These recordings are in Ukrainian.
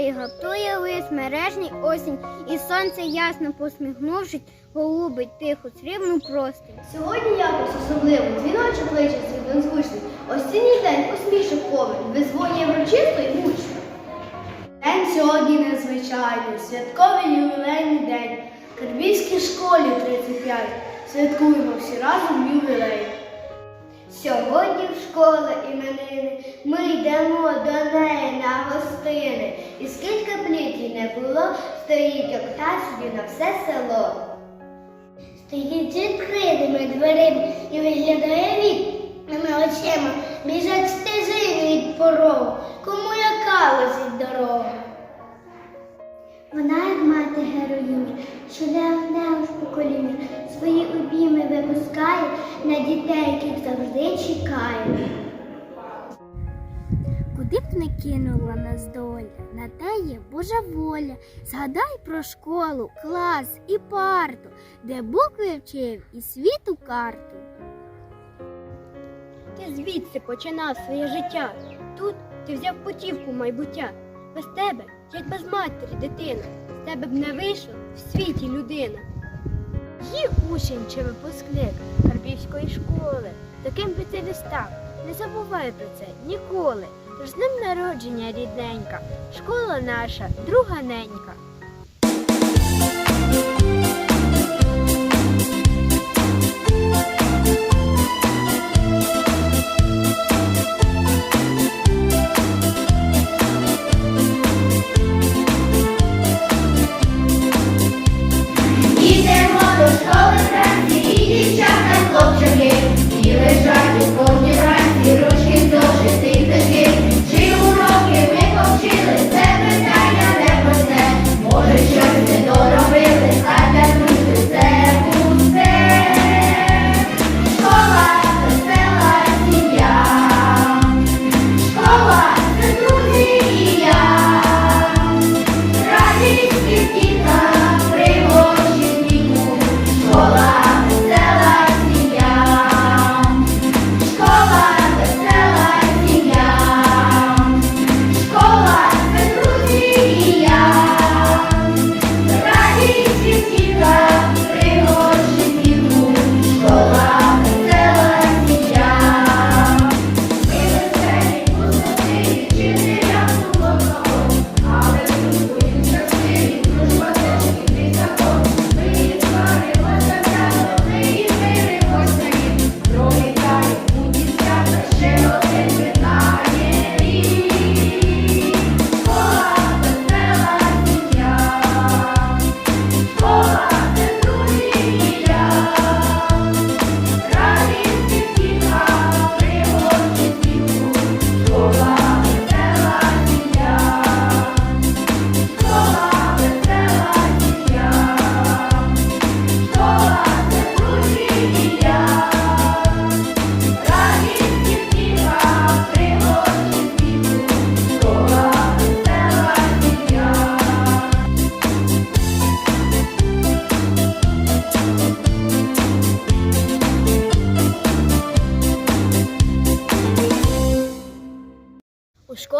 грає, гаптує лис, мережний осінь, і сонце ясно посміхнувшись, голубить тиху срібну простинь. Сьогодні якось особливо, дзвіночок кличе свій незвичний. Осінній день усмішок повен, визвонює врочисто і гучно. День сьогодні незвичайний, святковий ювілейний день. Карбійській школі 35. Святкуємо всі разом ювілей. Сьогодні в школу іменини, ми йдемо до неї на гостини. І скільки б літій не було, стоїть окта собі на все село. Стоїть з відкритими дверима і виглядає вікнами очима, біжать стежини від порогу, кому яка лежить дорога. Вона, як мати героїня, що не в покоління, свої обійми випускає на дітей, яких завжди чекає. Куди б не кинула нас доля, на те є Божа воля. Згадай про школу, клас і парту, де букви вчив і світу карту. Ти звідси починав своє життя. Тут ти взяв путівку майбуття. Без тебе, як без матері, дитина, з тебе б не вийшов в світі людина. Її учень чи випускник Карпівської школи, таким би ти не став. Не забувай про це ніколи. Тож з ним народження рідненька, школа наша, друга ненька.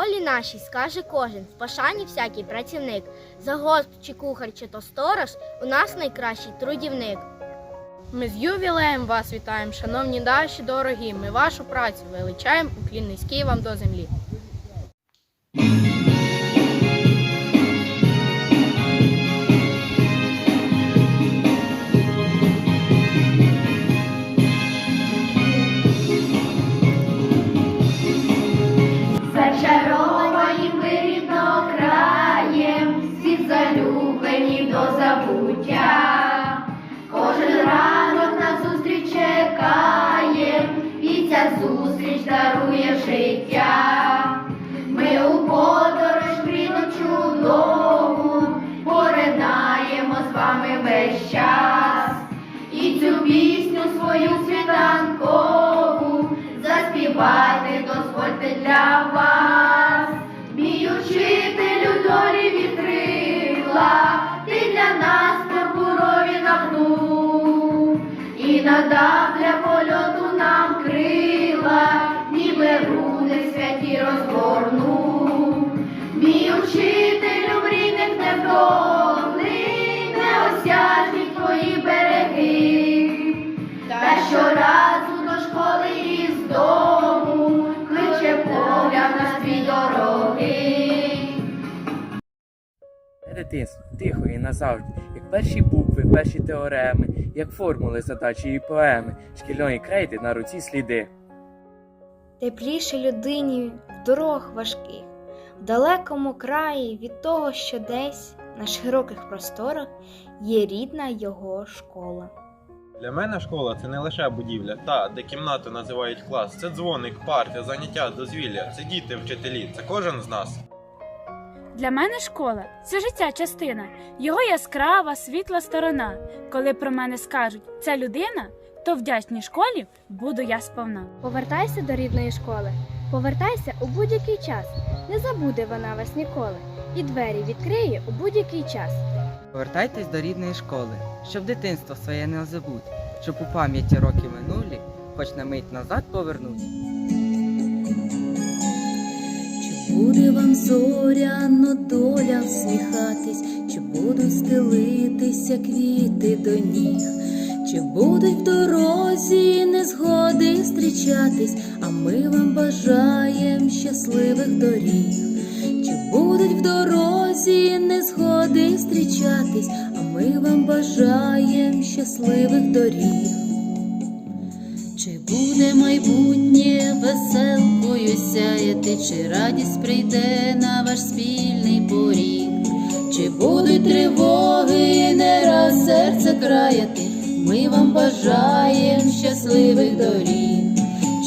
У школі нашій скаже кожен, в пашані всякий працівник. За гост чи кухар, чи то сторож, у нас найкращий трудівник. Ми з ювілеєм вас вітаємо, шановні наші дорогі. Ми вашу працю величаємо, уклін низький вам до землі. Життя. Ми у подорож мрійну чудову, поринаємо з вами весь час. І цю пісню свою світанкову заспівати дозвольте для вас. Мій учителю долі вітрила, ти для нас пурпурові нагнув і надав Це дитинство, тихо і назавжди, як перші букви, перші теореми, як формули задачі і поеми, шкільної крейди на руці сліди. Тепліше людині в дорог важких, в далекому краї від того, що десь на широких просторах є рідна його школа. Для мене школа це не лише будівля, та де кімнату називають клас. Це дзвоник, парти, заняття, дозвілля, це діти, вчителі, це кожен з нас. Для мене школа це життя частина, його яскрава, світла сторона. Коли про мене скажуть це людина, то вдячній школі буду я сповна. Повертайся до рідної школи, повертайся у будь-який час. Не забуде вона вас ніколи, і двері відкриє у будь-який час. Повертайтесь до рідної школи, щоб дитинство своє не забути, щоб у пам'яті роки минулі, хоч на мить назад повернуть. Буде вам зоряно доля всміхатись, чи будуть стелитися квіти до ніг, чи будуть в дорозі незгоди зустрічатись, а ми вам бажаєм щасливих доріг, чи будуть в дорозі незгоди зустрічатись, а ми вам бажаєм щасливих доріг. Чи буде майбутнє веселкою сяяти, чи радість прийде на ваш спільний поріг, чи будуть тривоги не раз серце краяти, ми вам бажаєм щасливих доріг,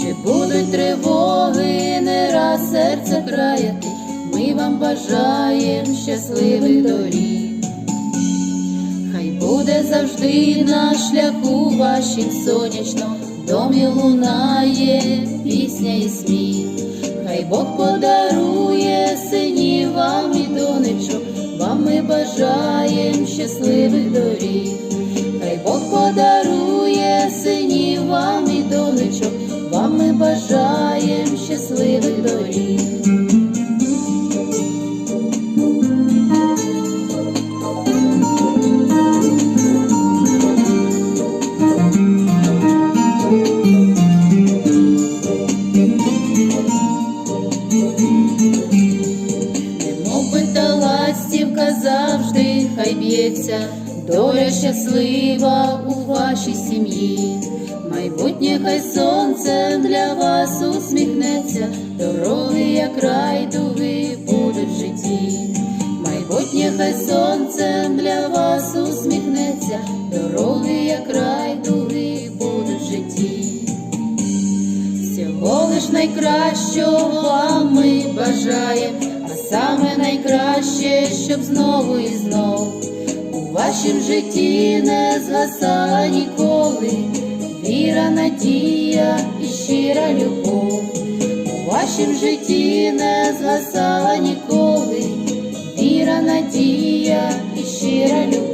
чи будуть тривоги не раз серце краяти, ми вам бажаєм щасливих доріг. Хай буде завжди на шляху вашим сонячно, в домі лунає пісня і сміх. Хай Бог подарує синів вам і донечок, вам ми бажаєм щасливих доріг. Хай Бог подарує синів вам і донечок, вам ми бажаєм щасливих доріг. Б'ється, доля щаслива у вашій сім'ї. Майбутнє хай сонце для вас усміхнеться, дороги, як райдуги будуть в житті. Майбутнє хай сонце для вас усміхнеться, дороги, як райдуги будуть в житті. Всього лиш найкращого вам ми бажаєм, а саме найкраще, щоб знову і знов вашім житті не згаса ніколи, віра, надія і щира любов. У вашім житті не згаса ніколи, віра, надія і щира любов.